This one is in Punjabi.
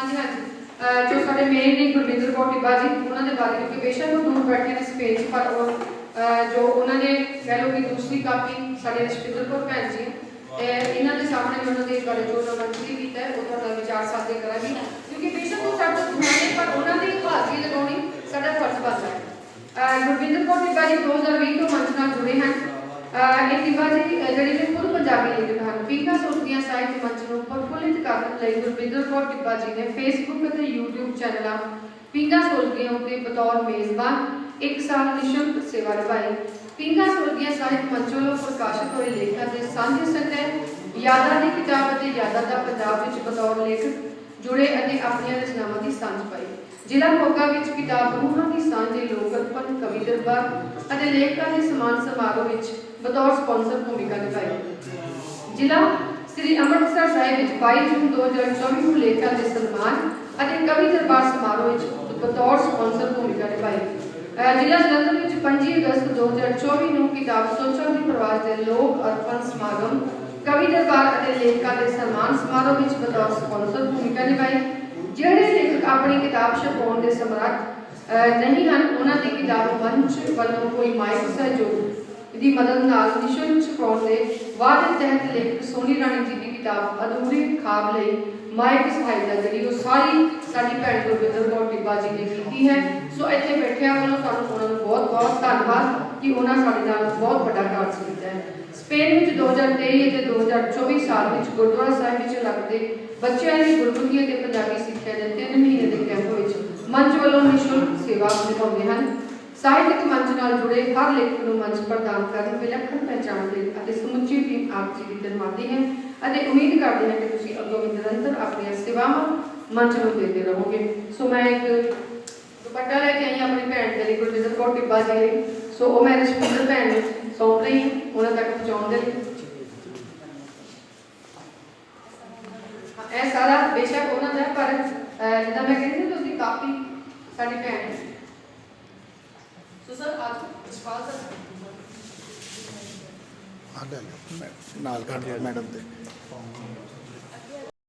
ਹਾਂਜੀ ਹਾਂਜੀ। ਜੋ ਸਾਡੇ ਮੇਨ ਨੇ ਗੁਰਵਿੰਦਰ ਕੌਰ ਟਿੱਬਾ ਜੀ ਉਹਨਾਂ ਦੇ ਬਾਰੇ ਕਿਉਂਕਿ ਬੇਸ਼ੱਕ ਉਹ ਦੂਰ ਬੈਠੇ ਨੇ ਸਪੇਸ 'ਚ, ਪਰ ਉਹ ਜੋ ਉਹਨਾਂ ਨੇ ਕਹਿ ਲਓ ਕਿ ਦੂਸਰੀ ਕਾਪੀ ਸਾਡੇ ਰਸ਼ਪਿੰਦਰ ਕੌਰ ਭੈਣ ਜੀ ਇਹਨਾਂ ਦੇ ਸਾਹਮਣੇ ਮੈਂ ਉਹਨਾਂ ਦੇ ਬਾਰੇ ਜੋ ਉਹਨਾਂ ਮੰਤਰੀ ਕੀਤਾ ਉਹ ਤੁਹਾਡਾ ਵਿਚਾਰ ਸਾਂਝੇ ਕਰਾਂਗੀ। ਕਿਉਂਕਿ ਬੇਸ਼ੱਕ ਉਹ ਸਾਡੇ ਤੋਂ ਪਰ ਉਹਨਾਂ ਦੀ ਹਾਜ਼ਰੀ ਲਗਾਉਣੀ ਸਾਡਾ ਫਰਜ਼ ਬਣਦਾ ਹੈ। ਗੁਰਵਿੰਦਰ ਕੌਰ ਟਿੱਬਾ ਜੀ 2020 ਤੋਂ ਮੰਚ ਨਾਲ ਜੁੜੇ ਹਨ। ਇਹ ਟਿੱਬਾ ਜੀ ਜਿਹੜੇ ਨੇ ਖੁਦ ਪੰਜਾਬੀ ਲੇਖਕ ਹਨ। ਪੀਕਾ ਸੁਰਤੀਆਂ ਸਾਹਿਤ ਮੰਚ ਨੂੰ ਕਰਨ ਲਈ ਗੁਰਵਿੰਦਰ ਕੌਰ ਟਿੱਬਾ ਜੀ ਨੇ ਫੇਸਬੁੱਕ ਅਤੇ YouTube ਚੈਨਲਾਂ ਪਿੰਗਾ ਸੁਰਤੀਆਂ ਉੱਤੇ ਬਤੌਰ ਮੇਜ਼ਬਾਨ, ਇੱਕ ਸਾਲ ਨਿਸ਼ੁਲਕ ਸੇਵਾ ਨਿਭਾਈ। ਪਿੰਗਾ ਸੁਰਤੀਆਂ ਸਾਹਿਤ ਮੰਚ ਵੱਲੋਂ ਪ੍ਰਕਾਸ਼ਿਤ ਹੋਏ ਲੇਖਾਂ ਦੇ ਸਾਂਝੇ ਸੰਗ੍ਰਹਿ, ਯਾਦਾਂ ਦੀ ਕਿਤਾਬ ਅਤੇ ਯਾਦਾਂ ਦਾ ਪੰਜਾਬ ਵਿੱਚ ਬਤੌਰ ਲੇਖਕ ਜੁੜੇ ਅਤੇ ਆਪਣੀਆਂ ਰਚਨਾਵਾਂ ਦੀ ਸਾਂਝ ਪਾਈ। ਜ਼ਿਲ੍ਹਾ ਮੋਗਾ ਵਿੱਚ ਕਿਤਾਬ ਰੂਹਾਂ ਦੀ ਸਾਂਝ ਦੇ ਲੋਕ ਅਰਪਣ, ਕਵੀ ਦਰਬਾਰ ਅਤੇ ਲੇਖਕਾਂ ਦੇ ਸਮਾਨ ਸਮਾਰੋਹ ਵਿੱਚ ਬਤੌਰ ਸਪਾਂਸਰ ਭੂਮਿਕਾ ਨਿਭਾਈ। ਜ਼ਿਲ੍ਹਾ ਸ੍ਰੀ ਅੰਮ੍ਰਿਤਸਰ ਸਾਹਿਬ ਵਿੱਚ 22 ਜੂਨ 2024 ਨੂੰ ਲੇਖਕਾਂ ਦੇ ਸਨਮਾਨ ਅਤੇ ਕਵੀ ਦਰਬਾਰ ਸਮਾਰੋਹ ਵਿੱਚ ਬਤੌਰ ਸਪਾਂਸਰ ਭੂਮਿਕਾ ਨਿਭਾਈ। ਜ਼ਿਲ੍ਹਾ ਜਲੰਧਰ ਵਿੱਚ 25 ਅਗਸਤ 2024 ਨੂੰ ਕਿਤਾਬ ਸੋਚਾਂ ਦੀ ਪ੍ਰਵਾਸ ਦੇ ਲੋਕ ਅਰਪਣ ਸਮਾਗਮ, ਕਵੀ ਦਰਬਾਰ ਅਤੇ ਲੇਖਕਾਂ ਦੇ ਸਨਮਾਨ ਸਮਾਰੋਹ ਵਿੱਚ ਬਤੌਰ ਸਪਾਂਸਰ ਭੂਮਿਕਾ ਨਿਭਾਈ। ਜਿਹੜੇ ਲੇਖਕ ਆਪਣੀ ਕਿਤਾਬ ਛਪਾਉਣ ਦੇ ਸਮਰੱਥ ਨਹੀਂ ਹਨ, ਉਹਨਾਂ ਦੀ ਕਿਤਾਬ ਮੰਚ ਵੱਲੋਂ ਕੋਈ ਮਾਇਕ ਸਹਿਯੋਗ ਦੀ ਮਦਦ ਨਾਲ ਨਿਸ਼ੁਲਕ ਛਪਾਉਣ ਦੇ ਵਾਅਦੇ ਤਹਿਤ ਲੇਖਕ ਸੋਨੀ ਰਾਣੀ ਜੀ ਦੀ ਕਿਤਾਬ ਅਧੂਰੇ ਖਾਬ ਲਈ ਮਾਇਕ ਸਹਾਇਤਾ ਜਿਹੜੀ ਉਹ ਸਾਰੀ ਸਾਡੀ ਭੈਣ ਗੁਰਵਿੰਦਰ ਕੌਰ ਟਿੱਬਾ ਜੀ ਨੇ ਕੀਤੀ ਹੈ। ਸੋ ਇੱਥੇ ਬੈਠਿਆਂ ਵੱਲੋਂ ਸਾਨੂੰ ਉਹਨਾਂ ਨੂੰ ਬਹੁਤ ਬਹੁਤ ਧੰਨਵਾਦ ਕਿ ਉਹਨਾਂ ਸਾਡੇ ਨਾਲ ਬਹੁਤ ਵੱਡਾ ਕਾਰਜ ਕੀਤਾ ਹੈ। ਸਪੇਨ ਵਿੱਚ 2023 ਅਤੇ 2024 ਸਾਲ ਵਿੱਚ ਗੁਰਦੁਆਰਾ ਸਾਹਿਬ ਵਿੱਚ ਲੱਗਦੇ ਬੱਚਿਆਂ ਦੀ ਗੁਰਮੁਖੀ ਅਤੇ ਪੰਜਾਬੀ ਸਿੱਖਿਆ ਦੇ 3 ਮਹੀਨੇ ਦੇ ਕੈਂਪ ਵਿੱਚ ਮੰਚ ਵੱਲੋਂ ਨਿਸ਼ੁਲਕ ਸੇਵਾ ਨਿਭਾਉਂਦੇ ਹਨ। ਸਾਹਿਤਕ ਮੰਚ ਨਾਲ ਜੁੜੇ ਹਰ ਲੇਖਕ ਨੂੰ ਮੰਚ ਪ੍ਰਦਾਨ ਕਰਨ ਵਿਲੱਖਣ ਪਹਿਚਾਣ ਦੇ ਅਤੇ ਸਮੁੱਚੀ ਟੀਮ ਆਪ ਜੀ ਦੀ ਧੰਨਵਾਦੀ ਹੈ ਅਤੇ ਉਮੀਦ ਕਰਦੇ ਹਾਂ ਕਿ ਤੁਸੀਂ ਅੱਗੋਂ ਵੀ ਨਿਰੰਤਰ ਆਪਣੀਆਂ ਸੇਵਾਵਾਂ ਮੰਚ ਨੂੰ ਦਿੰਦੇ ਰਹੋਗੇ। ਸੋ ਮੈਂ ਇੱਕ ਦੁਪੱਟਾ ਲੈ ਕੇ ਆਈ ਆਪਣੀ ਭੈਣ ਦੇ ਲਈ, ਗੁਰਜਿੰਦਰ ਕੌਰ ਟਿੱਬਾ ਜੀ ਲਈ। ਸੋ ਉਹ ਮੈਂ ਰਸ਼ਮਿੰਦਰ ਭੈਣ ਨੂੰ ਸੌਂਪ ਰਹੀ ਹਾਂ, ਉਹਨਾਂ ਤੱਕ ਪਹੁੰਚਾਉਣ ਦੇ ਲਈ। ਇਹ ਸਾਰਾ ਬੇਸ਼ੱਕ ਉਹਨਾਂ ਦਾ ਪਰ ਜਿੱਦਾਂ ਮੈਂ ਕਹਿੰਦੀ ਤੁਸੀਂ ਕਾਫੀ ਸਾਡੀ ਭੈਣ ਹੈ ਸੋ ਸਰ ਅੱਜ ਵਿਸ਼ਵਾਸ ਸਰ ਆ ਲੈ ਲਓ, ਮੈਂ ਨਾਲ ਕਰ ਦਿਓ ਮੈਡਮ ਤੇ